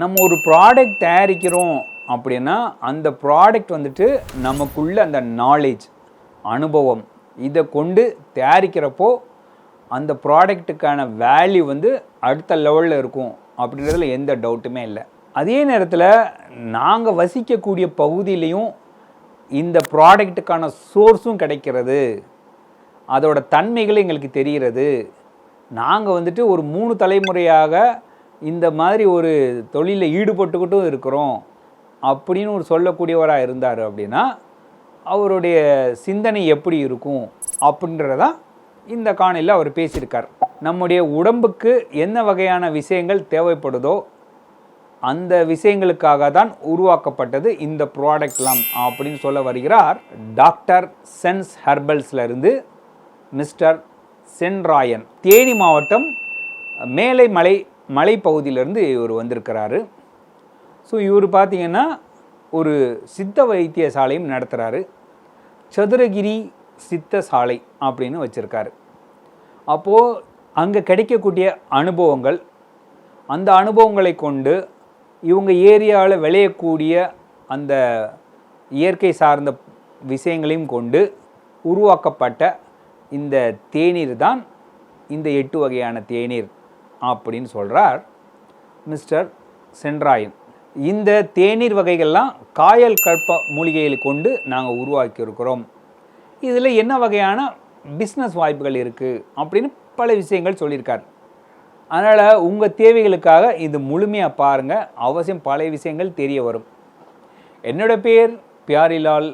நம்ம ஒரு ப்ராடக்ட் தயாரிக்கிறோம் அப்படின்னா அந்த ப்ராடக்ட் வந்துட்டு நமக்குள்ள அந்த நாலேஜ் அனுபவம் இதை கொண்டு தயாரிக்கிறப்போ அந்த ப்ராடக்ட்டுக்கான வேல்யூ வந்து அடுத்த லெவலில் இருக்கும் அப்படின்றதுல எந்த டவுட்டுமே இல்லை. அதே நேரத்தில் நாங்கள் வசிக்கக்கூடிய பகுதியிலையும் இந்த ப்ராடக்ட்டுக்கான சோர்ஸும் கிடைக்கிறது. அதோட தன்மைகள் எங்களுக்கு தெரிகிறது. நாங்கள் வந்துட்டு ஒரு மூணு தலைமுறையாக இந்த மாதிரி ஒரு தொழிலில் ஈடுபட்டுக்கிட்டும் இருக்கிறோம் அப்படின்னு ஒரு சொல்லக்கூடியவராக இருந்தார் அப்படின்னா அவருடைய சிந்தனை எப்படி இருக்கும் அப்படின்றதான் இந்த காணொலியில் அவர் பேசியிருக்கார். நம்முடைய உடம்புக்கு என்ன வகையான விஷயங்கள் தேவைப்படுதோ அந்த விஷயங்களுக்காக தான் உருவாக்கப்பட்டது இந்த ப்ராடக்ட்லாம் அப்படின்னு சொல்ல வருகிறார் டாக்டர் சென்ஸ் ஹெர்பல்ஸ்லேருந்து மிஸ்டர் சென்ராயன். தேனி மாவட்டம் மேலை மலை மலைப்பகுதியிலேருந்து இவர் வந்திருக்கிறாரு. ஸோ இவர் பார்த்தீங்கன்னா ஒரு சித்த வைத்தியசாலையும் நடத்துகிறாரு சதுரகிரி சித்த சாலை அப்படின்னு வச்சுருக்காரு. அப்போது அங்கே கிடைக்கக்கூடிய அனுபவங்கள் அந்த அனுபவங்களை கொண்டு இவங்க ஏரியாவில் விளையக்கூடிய அந்த இயற்கை சார்ந்த விஷயங்களையும் கொண்டு உருவாக்கப்பட்ட இந்த தேநீர் தான் இந்த எட்டு வகையான தேநீர். அப்படின்னு சொல்கிறார் மிஸ்டர் சென்ராயன் இந்த தேநீர் வகைகள்லாம் காயல் கல்ப மூலிகைகளை கொண்டு நாங்கள் உருவாக்கியிருக்கிறோம். இதில் என்ன வகையான பிஸ்னஸ் வாய்ப்புகள் இருக்குது அப்படின்னு பல விஷயங்கள் சொல்லியிருக்கார். அதனால் உங்கள் தேவைகளுக்காக இது முழுமையாக பாருங்கள் அவசியம் பல விஷயங்கள் தெரிய வரும். என்னோட பேர் பியாரிலால்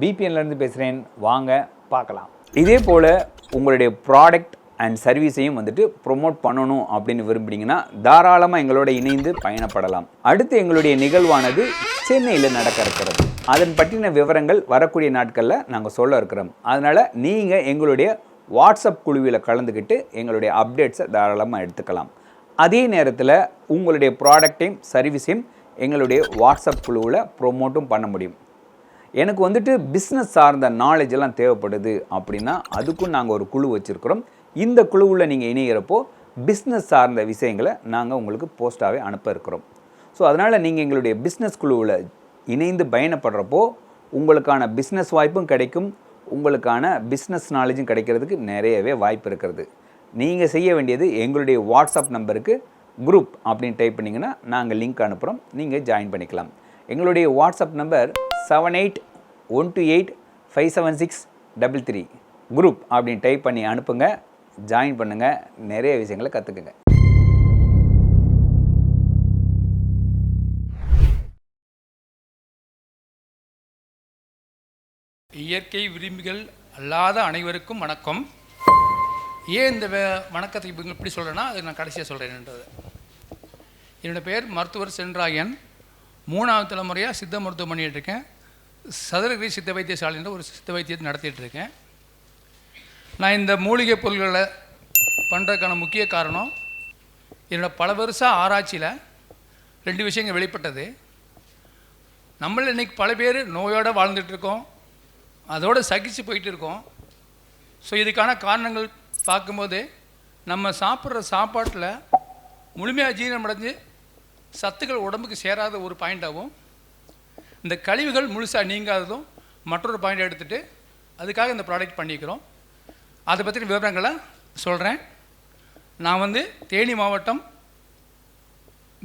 பிபிஎன்லேருந்து பேசுகிறேன் வாங்க பார்க்கலாம். இதே போல் உங்களுடைய ப்ராடக்ட் அண்ட் சர்வீஸையும் வந்துட்டு ப்ரொமோட் பண்ணணும் அப்படின்னு விரும்புனீங்கன்னா தாராளமாக எங்களோட இணைந்து பயணப்படலாம். அடுத்து எங்களுடைய நிகழ்வானது சென்னையில் நடக்க இருக்கிறது. அதன் பற்றின விவரங்கள் வரக்கூடிய நாட்களில் நாங்கள் சொல்ல இருக்கிறோம். அதனால் நீங்கள் எங்களுடைய வாட்ஸ்அப் குழுவில் கலந்துக்கிட்டு எங்களுடைய அப்டேட்ஸை தாராளமாக எடுத்துக்கலாம். அதே நேரத்தில் உங்களுடைய ப்ராடக்டையும் சர்வீஸையும் எங்களுடைய வாட்ஸ்அப் குழுவில் ப்ரொமோட்டும் பண்ண முடியும். எனக்கு வந்துட்டு பிஸ்னஸ் சார்ந்த நாலேஜ் எல்லாம் தேவைப்படுது அப்படின்னா அதுக்கும் நாங்கள் ஒரு குழு வச்சுருக்கிறோம். இந்த குழுவில் நீங்கள் இணைகிறப்போ பிஸ்னஸ் சார்ந்த விஷயங்களை நாங்கள் உங்களுக்கு போஸ்ட்டாகவே அனுப்ப இருக்கிறோம். ஸோ அதனால் நீங்கள் எங்களுடைய பிஸ்னஸ் குழுவில் இணைந்து பயணப்படுறப்போ உங்களுக்கான பிஸ்னஸ் வாய்ப்பும் கிடைக்கும். உங்களுக்கான பிஸ்னஸ் நாலேஜும் கிடைக்கிறதுக்கு நிறையவே வாய்ப்பு இருக்கிறது. நீங்கள் செய்ய வேண்டியது எங்களுடைய வாட்ஸ்அப் நம்பருக்கு குரூப் அப்படின்னு டைப் பண்ணிங்கன்னா நாங்கள் லிங்க் அனுப்புகிறோம் நீங்கள் ஜாயின் பண்ணிக்கலாம். எங்களுடைய WhatsApp number seven eight one two eight five seven six double three group அப்படின்னு டைப் பண்ணி அனுப்புங்க. ஜாயின் பண்ணுங்கள் நிறைய விஷயங்களை கற்றுக்குங்க இயற்கை விரும்பிகள் அல்லாத அனைவருக்கும் வணக்கம். ஏன் இந்த வணக்கத்தை இப்படி சொல்கிறேன்னா அது நான் கடைசியாக சொல்கிறேன்ன்றது என்னோட பேர் மருத்துவர் சென்றாயன். மூணாவது தலைமுறையாக சித்த மருத்துவம் பண்ணிகிட்டு இருக்கேன். சதுரகிரி சித்த வைத்தியசாலைன்ற ஒரு சித்த வைத்தியத்தை நடத்திட்டு இருக்கேன். நான் இந்த மூலிகை பொருள்களை பண்ணுறதுக்கான முக்கிய காரணம் என்னோட பல வருஷ ஆராய்ச்சியில் ரெண்டு விஷயங்கள் வெளிப்பட்டது. நம்மள இன்னைக்கு பல பேர் நோயோடு வாழ்ந்துட்டுருக்கோம் அதோடு சகிச்சு போயிட்டு இருக்கோம். ஸோ இதுக்கான காரணங்கள் பார்க்கும்போது நம்ம சாப்பிட்ற சாப்பாட்டில் முழுமையாக ஜீரணம் அடைஞ்சு சத்துக்கள் உடம்புக்கு சேராத ஒரு பாயிண்டாகவும் இந்த கழிவுகள் முழுசாக நீங்காததும் மற்றொரு பாயிண்ட் எடுத்துகிட்டு அதுக்காக இந்த ப்ராடக்ட் பண்ணிக்கிறோம். அதை பற்றின விவரங்களை சொல்கிறேன் நான் வந்து தேனி மாவட்டம்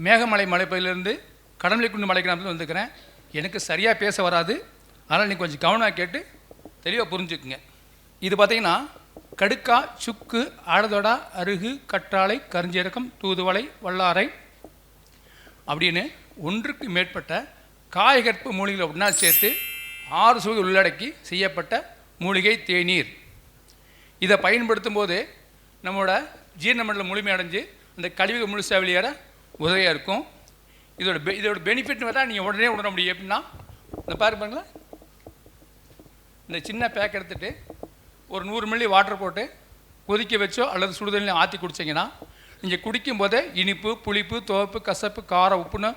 மேகமலை மலைப்பகுதியிலேருந்து கடமலைக்குண்டு மலை கிராமத்தில் வந்துருக்கிறேன். எனக்கு சரியாக பேச வராது. அதனால் நீ கொஞ்சம் கவனமாக கேட்டு தெளிவாக புரிஞ்சுக்குங்க. இது பார்த்தீங்கன்னா கடுக்கா சுக்கு ஆழதொடா அருகு கற்றாழை கருஞ்சீரகம் தூதுவளை வல்லாரை அப்படின்னு ஒன்றுக்கு மேற்பட்ட காய்கற்பு மூலிகளை ஒன்றா சேர்த்து ஆறு சுவை உள்ளடக்கி செய்யப்பட்ட மூலிகை தேநீர். இதை பயன்படுத்தும் போது நம்மளோட ஜீரண மண்டலம் முழுமையடைஞ்சு அந்த கழிவுகள் முழுசாக வெளியேற உதவியாக இருக்கும். இதோட பெ இதோட பெனிஃபிட்னு பார்த்தா நீங்கள் உடனே உணர முடியும். எப்படின்னா இந்த பாரு பாருங்களேன். இந்த சின்ன பேக் எடுத்துகிட்டு ஒரு நூறு மில்லி வாட்டர் போட்டு கொதிக்க வச்சோ அல்லது சுடுதண்ணில் ஆற்றி குடிச்சிங்கன்னா நீங்கள் குடிக்கும் போதே இனிப்பு புளிப்பு துவப்பு கசப்பு காரம் உப்புன்னு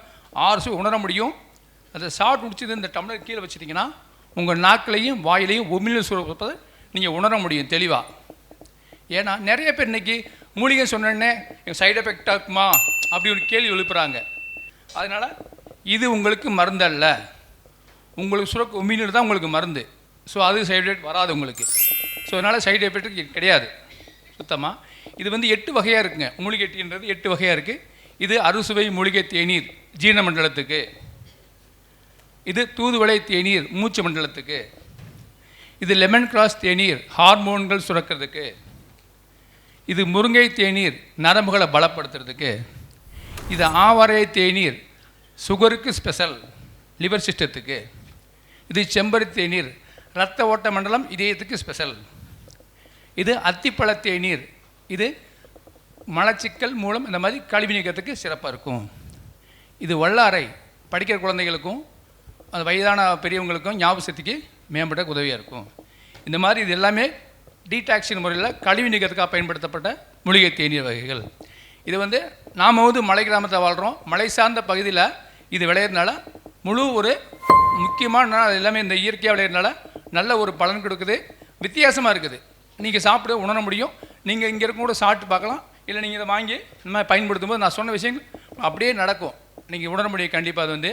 ஆறு உணர முடியும். அதை சாப்பிட்டு முடிச்சது இந்த டம்ளர் கீழே வச்சிட்டிங்கன்னா உங்கள் நாக்கிலையும் வாயிலையும் உமிழ் சுரப்பதை நீங்கள் உணர முடியும் தெளிவாக ஏன்னா நிறைய பேர் இன்னைக்கு மூலிகை சொன்னோடனே சைடு எஃபெக்டாக இருக்குமா? அப்படி ஒரு கேள்வி எழுப்புறாங்க. அதனால் இது உங்களுக்கு மருந்தல்ல உங்களுக்கு சுரக்க உமிழ்நீர் தான் உங்களுக்கு மருந்து. ஸோ அது சைடு எஃபெக்ட் வராது உங்களுக்கு. ஸோ அதனால் சைடு எஃபெக்ட் கிடையாது. சுத்தமாக இது வந்து எட்டு வகையாக இருக்குங்க. மூலிகை டீன்றது எட்டு வகையாக இருக்குது இது அறுசுவை மூலிகை தேநீர் ஜீரண மண்டலத்துக்கு. இது தூதுவளை தேநீர் மூச்சு மண்டலத்துக்கு. இது லெமன் கிராஸ் தேநீர் ஹார்மோன்கள் சுரக்கிறதுக்கு. இது முருங்கை தேநீர் நரம்புகளை பலப்படுத்துறதுக்கு. இது ஆவாரை தேநீர் சுகருக்கு ஸ்பெஷல் லிவர் சிஸ்டத்துக்கு இது செம்பரி தேநீர் ரத்த ஓட்ட மண்டலம் இதயத்துக்கு ஸ்பெஷல் இது அத்திப்பழ தேநீர் இது மலச்சிக்கல் மூலம் இந்த மாதிரி கழிவு நீக்கத்துக்கு சிறப்பாக இருக்கும். இது வல்லாரை படிக்கிற குழந்தைகளுக்கும் அது வயதான பெரியவங்களுக்கும் ஞாபக சக்திக்கு மேம்பட உதவியாக இருக்கும். இந்த மாதிரி இது எல்லாமே டீடாக்சின் முறையில் கழிவு நீக்கத்துக்காக பயன்படுத்தப்பட்ட மூலிகை தேநீர் வகைகள். இது வந்து நாம் வந்து மலை கிராமத்தில் வாழ்கிறோம் மலை சார்ந்த பகுதியில் இது விளையிறதுனால முழு ஒரு முக்கியமான நாள் அது எல்லாமே இந்த இயற்கையாக விளையிறதுனால நல்ல ஒரு பலன் கொடுக்குது. வித்தியாசமாக இருக்குது. நீங்கள் சாப்பிட உணர முடியும். நீங்கள் இங்கே இருக்கும் கூட சாப்பிட்டு பார்க்கலாம். இல்லை நீங்கள் இதை வாங்கி இந்த மாதிரி பயன்படுத்தும் போது நான் சொன்ன விஷயங்கள் அப்படியே நடக்கும். நீங்கள் உணர முடியும். கண்டிப்பாக அது வந்து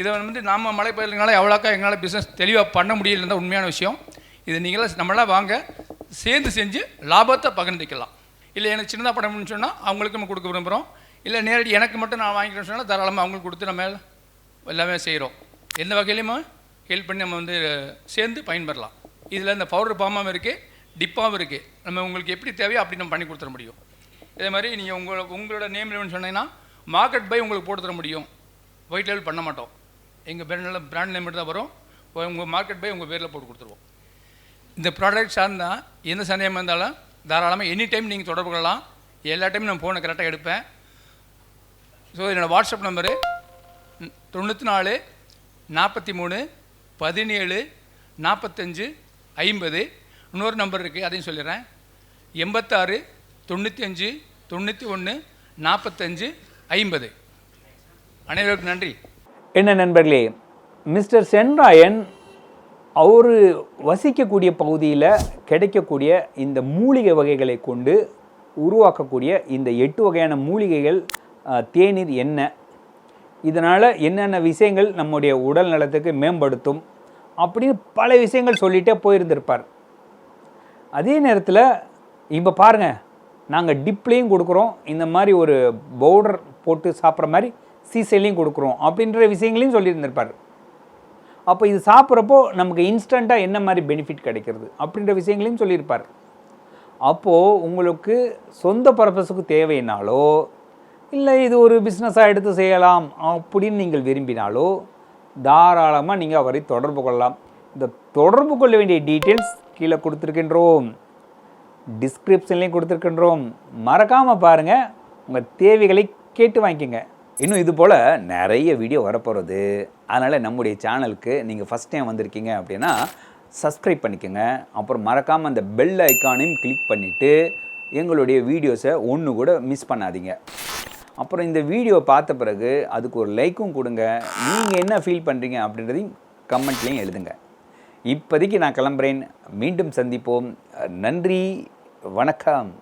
இதை வந்து நாம் மழை பயிர்களால் எவ்வளோக்கா எங்களால் பிஸ்னஸ் தெளிவாக பண்ண முடியலன்னு தான் உண்மையான விஷயம். இது நீங்களாம் நம்மளாம் வாங்க சேர்ந்து செஞ்சு லாபத்தை பகிர்ந்துக்கலாம். இல்லை எனக்கு சின்னதாக பண்ணணும்னு சொன்னால் அவங்களுக்கு நம்ம கொடுக்க விரும்புகிறோம் இல்லை நேரடி எனக்கு மட்டும் நான் வாங்கிக்கிறேன்னு சொன்னால் தாராளமாக அவங்களுக்கு கொடுத்து நம்ம எல்லாமே செய்கிறோம் எந்த வகையிலையுமே ஹெல்ப் பண்ணி நம்ம வந்து சேர்ந்து பயன்பெறலாம். இதில் இந்த பவுடர் பாமாவும் இருக்குது டிப்பாகவும் இருக்குது நம்ம உங்களுக்கு எப்படி தேவையோ அப்படி நம்ம பண்ணி கொடுத்துட முடியும். இதே மாதிரி நீங்கள் உங்களோட உங்களோட நேம் லெவன் சொன்னீங்கன்னா மார்க்கெட் பை உங்களுக்கு போட்டு தர முடியும். ஒயிட் லெவல் பண்ண மாட்டோம். எங்கள் பிராண்டில் பிராண்ட் நேம் தான் வரும். உங்கள் மார்க்கெட் போய் உங்கள் பேரில் போட்டு கொடுத்துருவோம். இந்த ப்ராடக்ட் சார்ந்தா எந்த சந்தேகமாக இருந்தாலும் தாராளமாக எனி டைம் நீங்கள் தொடர்பு கொள்ளலாம். எல்லா டைமும் நான் ஃபோனை கரெக்டாக எடுப்பேன் ஸோ என்னோடய வாட்ஸ்அப் நம்பரு தொண்ணூற்றி நாலு நாற்பத்தி மூணு பதினேழு நாற்பத்தஞ்சு ஐம்பது. இன்னொரு நம்பர் இருக்குது அதையும் சொல்லிடுறேன். எண்பத்தாறு தொண்ணூற்றி அஞ்சு தொண்ணூற்றி ஒன்று நாற்பத்தஞ்சு ஐம்பது. அனைவருக்கும் நன்றி. என்ன நண்பர்களே மிஸ்டர் சென்ராயன் அவர் வசிக்கக்கூடிய பகுதியில் கிடைக்கக்கூடிய இந்த மூலிகை வகைகளை கொண்டு உருவாக்கக்கூடிய இந்த எட்டு வகையான மூலிகைகள் தேநீர் என்ன? இதனால் என்னென்ன விஷயங்கள் நம்முடைய உடல் நலத்துக்கு மேம்படுத்தும் அப்படின்னு பல விஷயங்கள் சொல்லிகிட்டே போயிருந்திருப்பார். அதே நேரத்தில் இப்போ பாருங்கள் நாங்கள் டிப்லேயும் கொடுக்குறோம். இந்த மாதிரி ஒரு பவுடர் போட்டு சாப்பிட்ற மாதிரி சீசைலையும் கொடுக்குறோம் அப்படின்ற விஷயங்களையும் சொல்லியிருந்திருப்பார். அப்போ இது சாப்பிட்றப்போ நமக்கு இன்ஸ்டண்ட்டாக என்ன மாதிரி பெனிஃபிட் கிடைக்கிறது அப்படின்ற விஷயங்களையும் சொல்லியிருப்பார். அப்போது உங்களுக்கு சொந்த பர்பஸுக்கு தேவைனாலோ இல்லை இது ஒரு பிஸ்னஸாக எடுத்து செய்யலாம் அப்படின்னு நீங்கள் விரும்பினாலோ தாராளமாக நீங்கள் அவரை தொடர்பு கொள்ளலாம். இந்த தொடர்பு கொள்ள வேண்டிய டீட்டெயில்ஸ் கீழே கொடுத்துருக்கின்றோம். டிஸ்கிரிப்ஷன்லேயும் கொடுத்துருக்கின்றோம். மறக்காமல் பாருங்கள் உங்கள் தேவைகளை கேட்டு வாங்கிக்கோங்க. இன்னும் இது போல் நிறைய வீடியோ வரப்போகிறது அதனால் நம்முடைய சேனலுக்கு நீங்கள் ஃபஸ்ட் டைம் வந்திருக்கீங்க அப்படின்னா சப்ஸ்கிரைப் பண்ணிக்கோங்க. அப்புறம் மறக்காமல் அந்த பெல் ஐக்கானையும் கிளிக் பண்ணிவிட்டு எங்களுடைய வீடியோஸை ஒன்று கூட மிஸ் பண்ணாதீங்க. அப்புறம் இந்த வீடியோ பார்த்த பிறகு அதுக்கு ஒரு லைக்கும் கொடுங்க. நீங்கள் என்ன ஃபீல் பண்ணுறீங்க அப்படின்றதையும் கமெண்ட்லேயும் எழுதுங்க. இப்போதைக்கு நான் கிளம்புறேன். மீண்டும் சந்திப்போம். நன்றி. வணக்கம்.